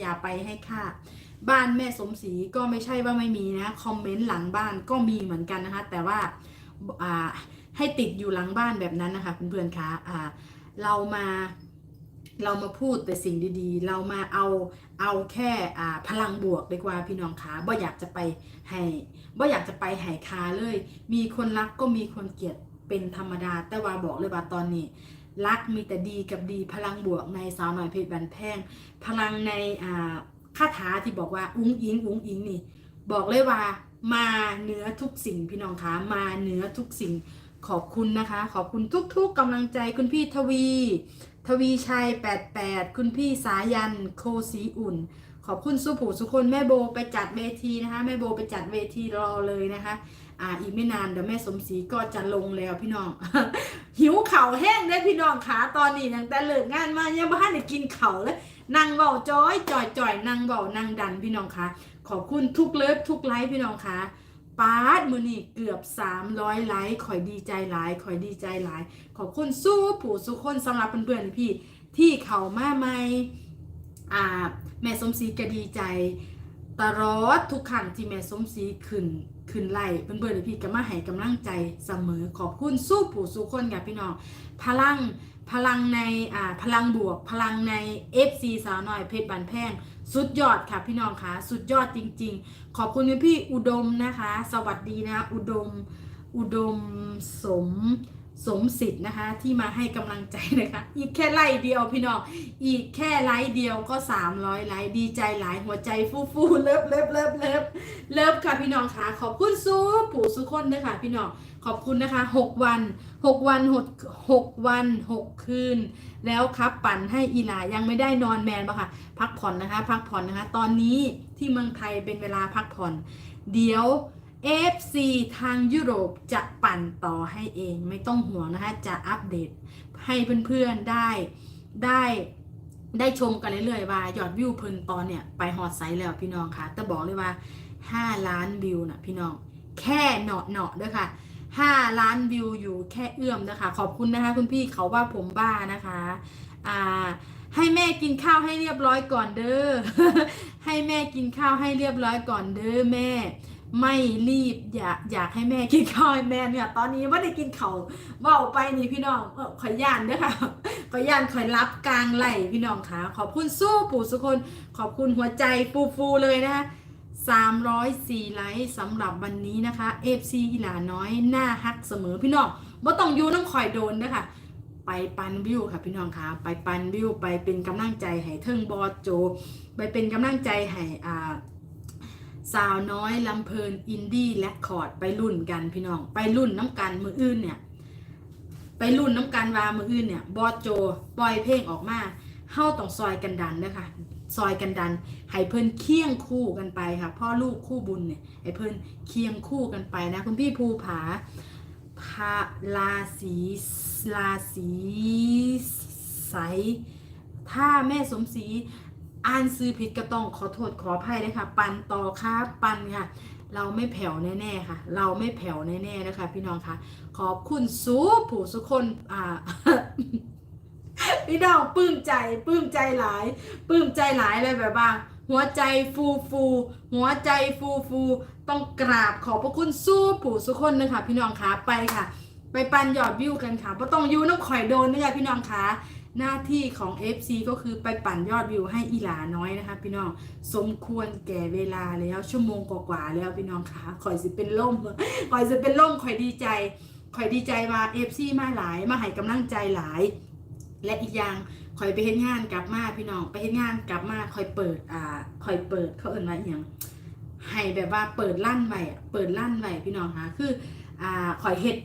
อย่าไปให้ค่าบ้านแม่สมศรีก็ไม่ใช่ว่าไม่มีนะคอมเมนต์หลังบ้านก็มีเหมือนกันนะคะแต่ว่าให้ติดอยู่หลังบ้านแบบนั้นนะคะเพื่อนๆคะอ่าเรามาเรามาพูดแต่สิ่งดีๆ เรามาเอาเอาแค่พลังบวกดีกว่าพี่น้องคะบ่อยากจะไปให้บ่อยากจะไปให้คาเลย มีคนรักก็มีคนเกลียดเป็นธรรมดา แต่ว่าบอกเลยว่าตอนนี้ รักมีแต่ดีกับดีพลังบวกในสาวหน่อยเพชรบันแพงพลังในอ่าคาถาที่บอกว่าอุ้งอิงอุ้งอิงนี่ บอกเลยว่ามาเหนือทุกสิ่งพี่น้องคะมาเหนือทุกสิ่งขอบคุณนะคะ ขอบคุณทุกๆกำลังใจคุณพี่ทวี ทวีชัย 88 คุณพี่สายันโคสีอุ่น ขอบคุณสุผูสุคนแม่โบไปจัดเวทีนะคะ แม่โบไปจัดเวทีรอเลยนะคะ อ่าอีกไม่นานเดี๋ยวแม่สมศรีก็จะลงแล้วพี่น้อง หิวเข่าแห้งได้พี่น้องขาตอนนี้ตั้งแต่เลิกงานมายังบ้านได้กินเข่าเลยนั่งเบาจ้อยจ่อยจ่อยนั่งเบานั่งดันพี่น้องคะขอบคุณทุกเลิฟทุกไลฟ์พี่น้องคะปาดมือนี่เกือบ 300 ไลค์ข่อยดีใจหลายข่อยดีใจหลาย ขอบคุณสู้ผู้สุคนสำหรับเพื่อนๆพี่ที่เขามาใหม่อ่าแม่สมศรีก็ดีใจ ตลอดทุกครั้งที่แม่สมศรีขึ้น ขึ้นไล่เพื่อนๆพี่ก็มาให้กำลังใจเสมอขอบคุณสู้ผู้สู้คนกับพี่น้องพลังพลังในอ่าพลังบวก พลังใน FC สาวน้อยเพชรบันแพงสุดยอดค่ะพี่น้องคะสุดยอดจริง ๆ ขอบคุณพี่อุดมนะคะ สวัสดีนะ อุดม อุดมสม สมสิทธิ์นะคะที่มาให้กำลังใจนะคะ อีกแค่ไล่เดียวพี่น้องอีกแค่ไลค์เดียวก็ 300ไลค์ดีใจหลายหัวใจฟูฟูเลิฟเลิฟเลิฟเลิฟเลิฟค่ะพี่น้องค่ะขอบคุณสู้ปู่สุคนด้วยค่ะพี่น้องขอบคุณนะคะ 6 วัน 6 วันหกวัน 6 คืน แล้วครับปั่นให้อีลายังไม่ได้นอนแมนปะค่ะ พักผ่อนนะคะ พักผ่อนนะคะ ตอนนี้ที่เมืองไทยเป็นเวลาพักผ่อน เดี๋ยว FC ทางยุโรปจะปั่นต่อให้เองไม่ต้องห่วงนะคะ จะอัปเดตให้เพื่อนๆได้ได้ได้ชมกันเรื่อยๆว่ายอดวิวเพิ่นตอนเนี่ยไปฮอตไซส์แล้วพี่น้องค่ะ แต่บอกเลยว่า 5 ล้านวิวนะพี่น้อง แค่เนาะเนาะด้วยค่ะ 5 ล้านวิวอยู่แค่เอื้อมนะคะ ขอบคุณนะคะคุณพี่เขาว่าผมบ้านะคะอ่าให้แม่กินข้าวให้เรียบร้อยก่อนเด้อ ให้แม่กินข้าวให้เรียบร้อยก่อนเด้อแม่ ไม่รีบอยากอยากให้แม่กินข้าวแม่เนี่ย ตอนนี้ว่าได้กินเขาวเว่าไปนี่พี่น้องเออขอย่านเด้วยค่ะขอย่านขอยรับกลางไหลพี่น้องค่ะ ขอบคุณสู้ปู่สุคน ขอบคุณหัวใจฟูฟูเลยนะคะ304ไลค์สำหรับวันนี้นะคะ FC อีหลาน้อยหน้าฮักเสมอพี่น้องบ่ต้องอยูน้องคอยโดนนะคะไปปันวิวค่ะพี่น้องค่ะ ไปปันวิวไปเป็นกำลังใจให้เทิงบอสโจ ไปเป็นกำลังใจให้อ่า สาวน้อยลำเพลินอินดี้และคอร์ดไปรุ่นกันพี่น้อง ไปรุ่นน้ำกันมืออื่นเนี่ย ไปรุ่นน้ำกันวามืออื่นเนี่ยบอสโจปล่อยเพลงออกมาเฮ้าต้องซอยกันดันนะคะซอยกันดันให้เพิ่นเคียงคู่กันไปค่ะพ่อลูกคู่บุญเนี่ยให้เพิ่นเคียงคู่กันไปนะคุณพี่ภูผาพาลาสีลาสีใสถ้าแม่สมศรี อ่านซื้อผิดก็ต้องขอโทษขออภัยเลยค่ะ ปันต่อค่ะปันค่ะ เราไม่แผ่วแน่ๆค่ะ เราไม่แผ่วแน่ๆนะคะ พี่น้องค่ะ ขอบคุณสู้ผู้สุคนอ่าพี่น้องปลื้มใจปลื้มใจหลายปลื้มใจหลายเลยแบบว่าหัวใจฟูฟูหัวใจฟูฟูต้องกราบขอบพระคุณสู้ผู้สุคนนะคะพี่น้องคะไปค่ะ ไปปันยอดวิวกันค่ะเพราะต้องยูน้ำข่อยโดนนะคะพี่น้องคะ หน้าที่ของ FC ก็คือไปปั่นยอดวิวให้อีหลาน้อยนะคะ พี่น้องสมควรแก่เวลาแล้วชั่วโมงกว่าๆแล้วพี่น้องคะข่อยสิเป็นล่มข่อยสิเป็นล่มข่อยดีใจข่อยดีใจว่า FC มาหลายมาให้กำลังใจหลาย และอีกอย่างคอยไปเฮ็ดงานกลับมาพี่น้องไปเฮ็ดงานกลับมาคอยเปิดอ่าคอยเปิดเขาเอิ่นว่าอย่างให้แบบว่าเปิดลั่นไว้เปิดลั่นไว้พี่น้องคะคืออ่าคอยเฮ็ด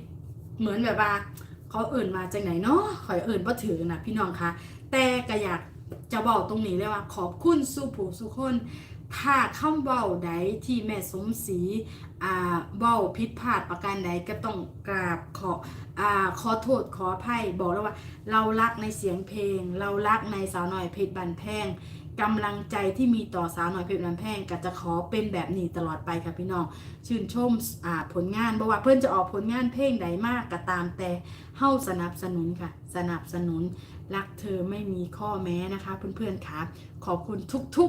เหมือนแบบว่า เขาเอิ่นมาจากไหนเนาะคอยเอิ่นบ่ถือนะพี่น้องคะแต่ก็อยากจะบอกตรงนี้เลยว่า ขอบคุณสู่ผู้สุคน ถ้าคำเว้าใดที่แม่สมศรีอ่าเว้าผิดพลาดประการใดก็ต้องกราบขออ่าขอโทษขออภัยบอกแล้วว่า เรารักในเสียงเพลง เรารักในสาวหน่อยเพชรบันแพง กำลังใจที่มีต่อสาวหน่อยเพชรบันแพงก็จะขอเป็นแบบนี้ตลอดไปค่ะพี่น้อง ชื่นชมผลงานบอกว่าเพื่อนจะออกผลงานเพลงใดมากก็ตามแต่เฮ้าสนับสนุนค่ะ สนับสนุนรักเธอไม่มีข้อแม้นะคะ เพื่อนๆค่ะขอบคุณทุก